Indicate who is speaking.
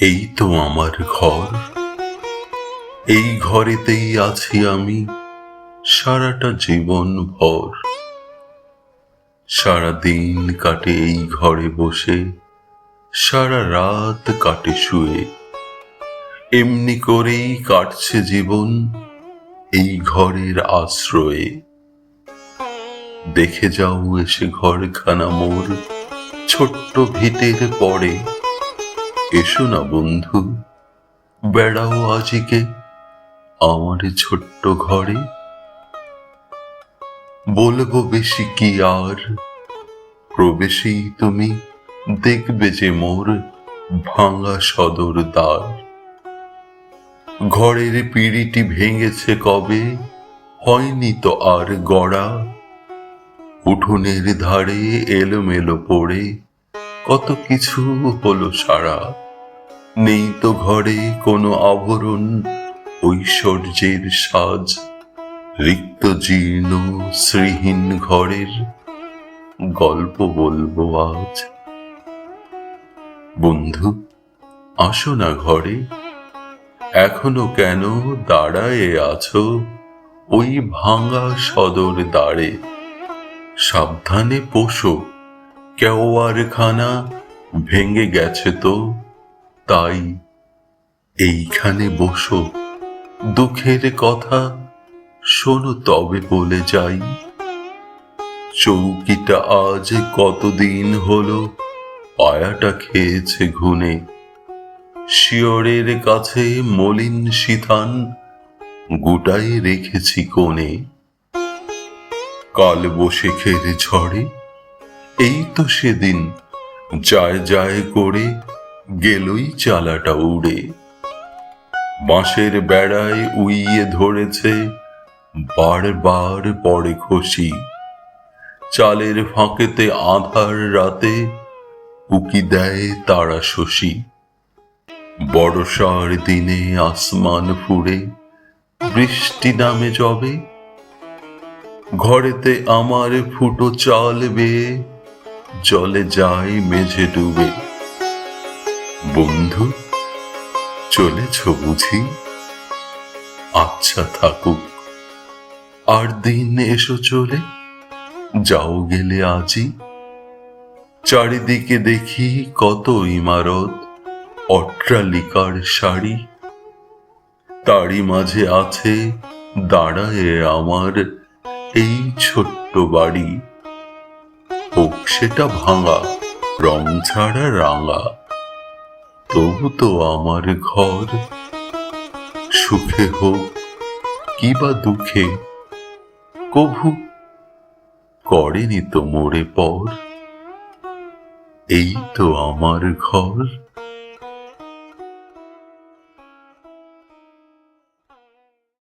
Speaker 1: এই তো আমার ঘর। এই ঘরেতেই আছি আমি সারাটা জীবন ভর। সারা দিন কাটে এই ঘরে বসে, সারা রাত কাটে শুয়ে। এমনি করেই কাটছে জীবন এই ঘরের আশ্রয়ে। দেখে যাও এসে ঘরখানা মোর ছোট্ট ভিটের পরে। এসো না বন্ধু। বেড়াও আজিকে আমার ছোট্ট ঘরে। বলব বেশি কি আর, প্রবেশেই তুমি দেখবে যে মোর ভাঙা সদর দ্বার। ঘরের পিড়িটি ভেঙেছে কবে, হয়নি তো আর গড়া। উঠোনের ধারে এলোমেলো পড়ে কত কিছু হলো সারা। নেই তো ঘরে কোনো আভরণ ঐশ্বর্যের সাজ, রিক্ত জীর্ণ শ্রীহীন ঘরের গল্প বলব আজ। বন্ধু, আসো না ঘরে। এখনও কেন দাঁড়ায়ে আছো? ওই ভাঙা সদর দাঁড়ে সাবধানে পোষো। কেওয়ার খানা ভেঙে গেছে তো? তাই এইখানে বসো। দুঃখের কথা শোনো তবে বলে যাই। চৌকিটা আজ কতদিন হলো পায়াটা খেয়েছে ঘুনে শিয়রের কাছে মলিন সিথান গোটাই রেখেছি কোণে। কাল বসে বসেখের ঝড়ে এই তো সেদিন। যায় যায় করে গেলই চালাটা উড়ে। বাঁশের বেড়ায় উইয়ে ধরেছে, বারবার পড়ে খসি। চালের ফাঁকেতে আধার রাতে উকি দেয় তারা শশী। বড়সার দিনে আসমান ফুরে বৃষ্টি নামে যবে ঘরেতে আমার ফুটো চাল বেয়ে জলে যায় মেঝে ডুবে। বন্ধু, চলেছ বুঝি? আচ্ছা থাকুক। আর দিন এসো চলে, যাও গেলে আজই। চারিদিকে দেখি কত ইমারত, অট্টালিকার শাড়ি। তারই মাঝে আছে দাঁড়ায় আমার এই ছোট্ট বাড়ি। হোক সেটা ভাঙা, রং ছাড়া রাঙা। তবু তো আমার ঘর সুখে হোক, কি বা দুঃখে। কভু করেনি তো মোড়ে পর, এই তো আমার ঘর।